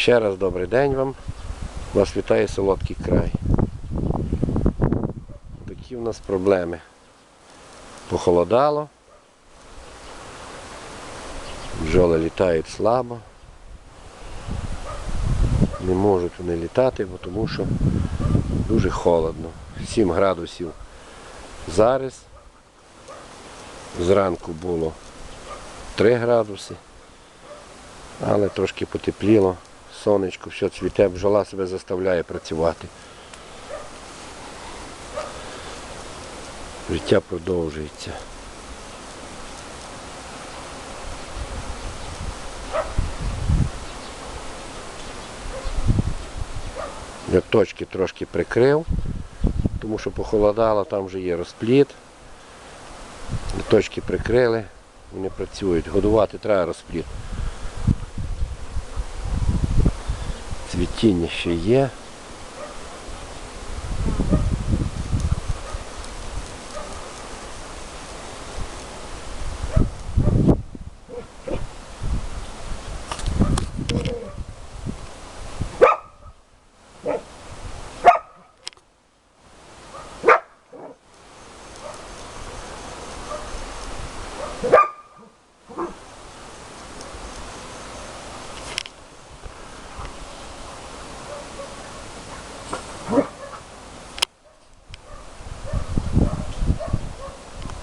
Ще раз добрий день вам. Вас вітає солодкий край. Такі в нас проблеми. Похолодало. Бджоли літають слабо. Не можуть вони літати, бо тому що дуже холодно. 7 градусів зараз. Зранку було 3 градуси, але трошки потепліло. Сонечко, все цвіте, бджола себе заставляє працювати. Життя продовжується. Я точки трошки прикрив, тому що похолодало, там вже є розпліт. Точки прикрили, вони працюють. Годувати треба розпліт. Цвітіння ще є.